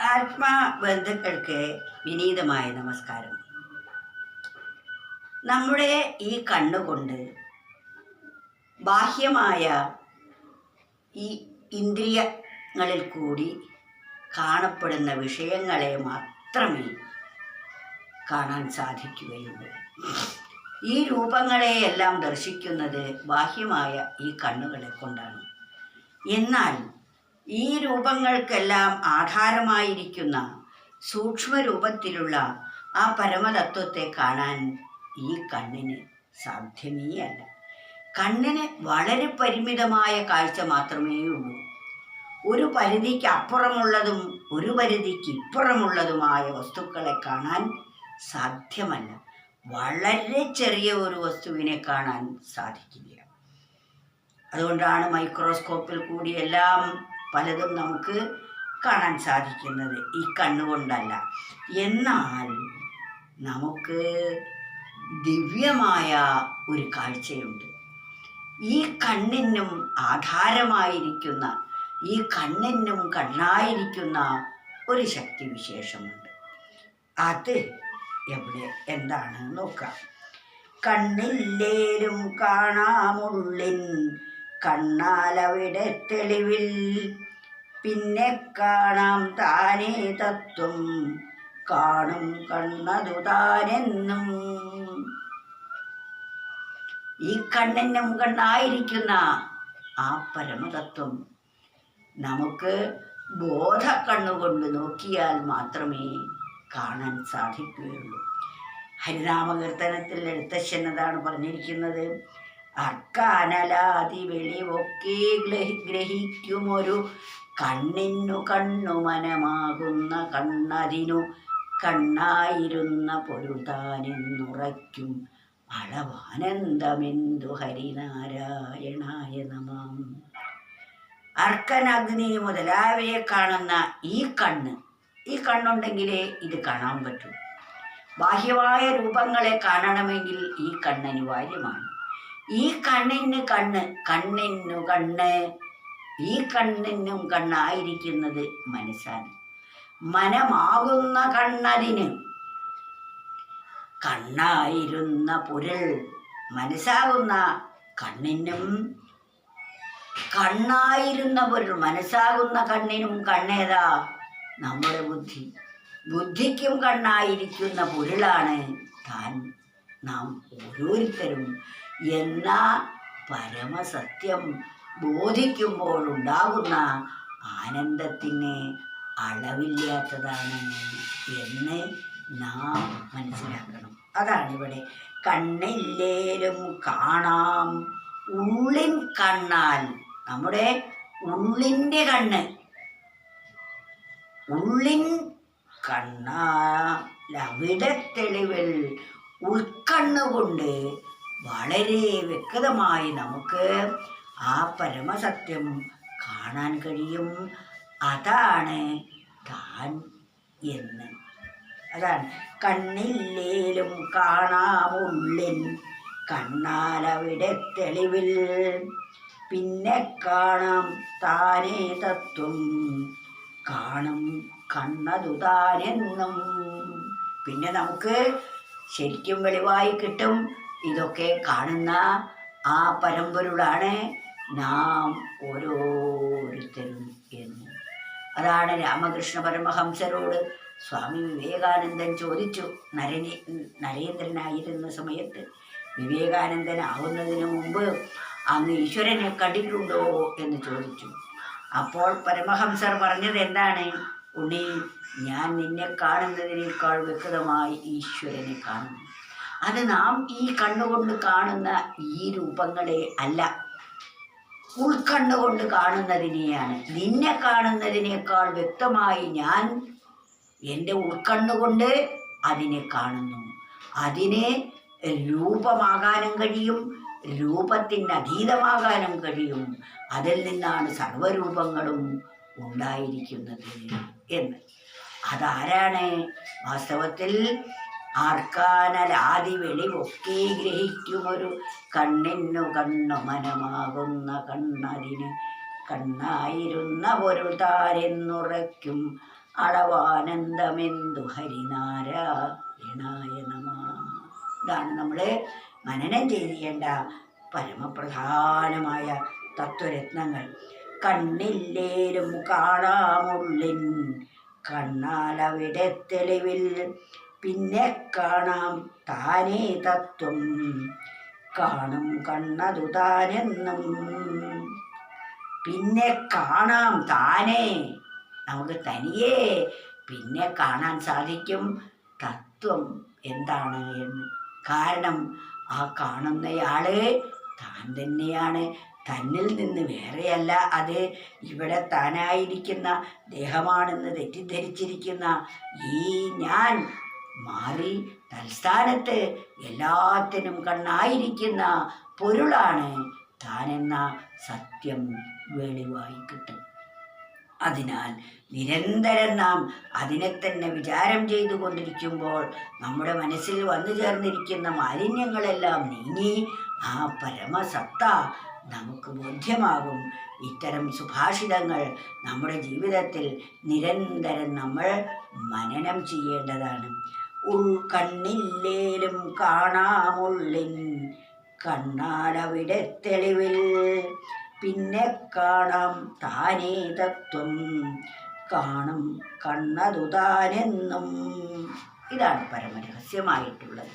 ആത്മാബന്ധുക്കൾക്ക് വിനീതമായ നമസ്കാരം. നമ്മുടെ ഈ കണ്ണുകൊണ്ട് ബാഹ്യമായ ഈ ഇന്ദ്രിയങ്ങളിൽ കൂടി കാണപ്പെടുന്ന വിഷയങ്ങളെ മാത്രമേ കാണാൻ സാധിക്കുകയുള്ളൂ. ഈ രൂപങ്ങളെയെല്ലാം ദർശിക്കുന്നത് ബാഹ്യമായ ഈ കണ്ണുകളെ കൊണ്ടാണ്. എന്നാൽ ഈ രൂപങ്ങൾക്കെല്ലാം ആധാരമായിരിക്കുന്ന സൂക്ഷ്മരൂപത്തിലുള്ള ആ പരമതത്വത്തെ കാണാൻ ഈ കണ്ണിന് സാധ്യമേ അല്ല കണ്ണിന് വളരെ പരിമിതമായ കാഴ്ച മാത്രമേ ഉള്ളൂ. ഒരു പരിധിക്ക് അപ്പുറമുള്ളതും ഒരു പരിധിക്ക് ഇപ്പുറമുള്ളതുമായ വസ്തുക്കളെ കാണാൻ സാധ്യമല്ല. വളരെ ചെറിയ ഒരു വസ്തുവിനെ കാണാൻ സാധിക്കില്ല അതുകൊണ്ടാണ് മൈക്രോസ്കോപ്പിൽ കൂടി എല്ലാം പലതും നമുക്ക് കാണാൻ സാധിക്കുന്നത് ഈ കണ്ണുകൊണ്ടല്ല എന്നാൽ നമുക്ക് ദിവ്യമായ ഒരു കാഴ്ചയുണ്ട്. ഈ കണ്ണിനും ആധാരമായിരിക്കുന്ന ഈ കണ്ണിനും കണ്ണായിരിക്കുന്ന ഒരു ശക്തി വിശേഷമുണ്ട്. അത് എവിടെ എന്താണ് നോക്കാം കണ്ണില്ലേലും കാണാമുള്ളിൻ കണ്ണാലവിടെ തെളിവിൽ പിന്നെ കാണാം താനേ തത്വം. കാണും കണ്ണതു താനെന്നും. ഈ കണ്ണിനും കണ്ണായിരിക്കുന്ന ആ പരമതത്വം നമുക്ക് ബോധ കണ്ണുകൊണ്ട് നോക്കിയാൽ മാത്രമേ കാണാൻ സാധിക്കുകയുള്ളൂ. ഹരിനാമകീർത്തനത്തിൽ എഴുത്തശ്ശൻ അതാണ് പറഞ്ഞിരിക്കുന്നത്. അർക്കാനലാതി വെളിവൊക്കെ ഗ്രഹി ഗ്രഹിക്കുമൊരു കണ്ണിനു കണ്ണു മനമാകുന്ന കണ്ണതിനു കണ്ണായിരുന്ന പൊരുതാനെന്നുറയ്ക്കും അളവാനന്ദമെന്തു ഹരിനാരായണായ നമാം. അർക്കൻ അഗ്നി മുതലായവയെ കാണുന്ന ഈ കണ്ണ് ഈ കണ്ണുണ്ടെങ്കിലേ ഇത് കാണാൻ പറ്റൂ. ബാഹ്യമായ രൂപങ്ങളെ കാണണമെങ്കിൽ ഈ കണ്ണ് അനിവാര്യമാണ്. ഈ കണ്ണിന് കണ്ണ് കണ്ണിനു കണ്ണ്. ഈ കണ്ണിനും കണ്ണായിരിക്കുന്നത് മനസ്സാണ്. മനമാകുന്ന കണ്ണതിന് കണ്ണായിരുന്ന പൊരുൾ മനസ്സാകുന്ന കണ്ണിനും കണ്ണായിരുന്ന പൊരുൾ മനസ്സാകുന്ന കണ്ണിനും കണ്ണേതാ നമ്മുടെ ബുദ്ധി. ബുദ്ധിക്കും കണ്ണായിരിക്കുന്ന പൊരുളാണ് താൻ. നാം ഓരോരുത്തരും എന്ന പരമസത്യം ബോധിക്കുമ്പോഴുണ്ടാകുന്ന ആനന്ദത്തിന് അളവില്ലാത്തതാണ് എന്ന് നാം മനസ്സിലാക്കണം. അതാണ് ഇവിടെ കണ്ണില്ലേലും കാണാം. ഉള്ളിൻ കണ്ണാൽ നമ്മുടെ ഉള്ളിന്റെ കണ്ണ്. ഉള്ളിൻ കണ്ണാലവിടെ തെളിവിൽ ഉൾക്കണ്ണുകൊണ്ട് വളരെ വ്യക്തമായി നമുക്ക് ആ പരമസത്യം കാണാൻ കഴിയും. അതാണ് താൻ എന്ന്. അതാണ്. കണ്ണില്ലേലും കാണാമുള്ളിൻ കണ്ണാലവിടെ തെളിവിൽ. പിന്നെ കാണാം താനേ തത്വം. കാണും കണ്ണതു താനെന്നും. പിന്നെ നമുക്ക് ശരിക്കും വെളിവായി കിട്ടും. ഇതൊക്കെ കാണുന്ന ആ പരമ്പൊരുളാണ് നാം ഓരോരുത്തരും എന്ന്. അതാണ് രാമകൃഷ്ണ പരമഹംസരോട് സ്വാമി വിവേകാനന്ദൻ ചോദിച്ചു. നരനി നരേന്ദ്രനായിരുന്ന സമയത്ത് വിവേകാനന്ദൻ വിവേകാനന്ദനാവുന്നതിന് മുമ്പ് അങ്ങ് ഈശ്വരനെ കണ്ടിട്ടുണ്ടോ എന്ന് ചോദിച്ചു. അപ്പോൾ പരമഹംസർ പറഞ്ഞത് എന്താണ്? ഉണ്ണി ഞാൻ നിന്നെ കാണുന്നതിനേക്കാൾ വ്യക്തമായി ഈശ്വരനെ കാണുന്നു. അത് നാം ഈ കണ്ണുകൊണ്ട് കാണുന്ന ഈ രൂപങ്ങളെ അല്ല. ഉൾക്കണ്ണുകൊണ്ട് കാണുന്നതിനെയാണ്. നിന്നെ കാണുന്നതിനേക്കാൾ വ്യക്തമായി ഞാൻ എന്റെ ഉൾക്കണ്ണുകൊണ്ട് അതിനെ കാണുന്നു. അതിനെ രൂപമാകാനും കഴിയും രൂപത്തിന് അതീതമാകാനും കഴിയും. അതിൽ നിന്നാണ് സർവരൂപങ്ങളും ഉണ്ടായിരിക്കുന്നത് എന്ന്. അതാരാണ് വാസ്തവത്തിൽ ആർക്കാനലാതി വെളിവൊക്കെ ഗ്രഹിക്കുമൊരു കണ്ണിനു കണ്ണു മനമാകുന്ന കണ്ണതിന് കണ്ണായിരുന്ന പൊരുൾ താരെന്നുറയ്ക്കും അളവാനന്ദമെന്തു ഹരിനാരായണായ നമ ഇതാണ് നമ്മൾ മനനം ചെയ്യേണ്ട പരമപ്രധാനമായ തത്വരത്നങ്ങൾ. കണ്ണില്ലേലും കാണാമുള്ളിൻ കണ്ണാലവിടെ തെളിവിൽ പിന്നെ കാണാം താനേ തത്വം. കാണും കണ്ണതു താനെന്നും. പിന്നെ കാണാം താനേ. നമുക്ക് തനിയേ പിന്നെ കാണാൻ സാധിക്കും തത്വം എന്താണ് എന്ന്. കാരണം ആ കാണുന്നയാൾ താൻ തന്നെയാണ്. തന്നിൽ നിന്ന് വേറെയല്ല അത് ഇവിടെ താനായിരിക്കുന്ന ദേഹമാണെന്ന് തെറ്റിദ്ധരിച്ചിരിക്കുന്ന ഈ ഞാൻ മാറി തൽസ്ഥാനത്ത് എല്ലാത്തിനും കണ്ണായിരിക്കുന്ന പൊരുളാണ് താനെന്ന സത്യം വെളിവായി കിട്ടും. അതിനാൽ നിരന്തരം നാം അതിനെ തന്നെ വിചാരം ചെയ്തുകൊണ്ടിരിക്കുമ്പോൾ നമ്മുടെ മനസ്സിൽ വന്നു ചേർന്നിരിക്കുന്ന മാലിന്യങ്ങളെല്ലാം നീങ്ങി ആ പരമസത്ത നമുക്ക് ബോധ്യമാകും. ഇത്തരം സുഭാഷിതങ്ങൾ നമ്മുടെ ജീവിതത്തിൽ നിരന്തരം നമ്മൾ മനനം ചെയ്യേണ്ടതാണ്. ഉൾക്കണ്ണില്ലേലും കാണാമുള്ളിൻ കണ്ണാലവിടെ തെളിവിൽ. പിന്നെ കാണാം താനേ തത്വം കാണും കണ്ണതു താനെന്നും ഇതാണ് പരമരഹസ്യമായിട്ടുള്ളത്.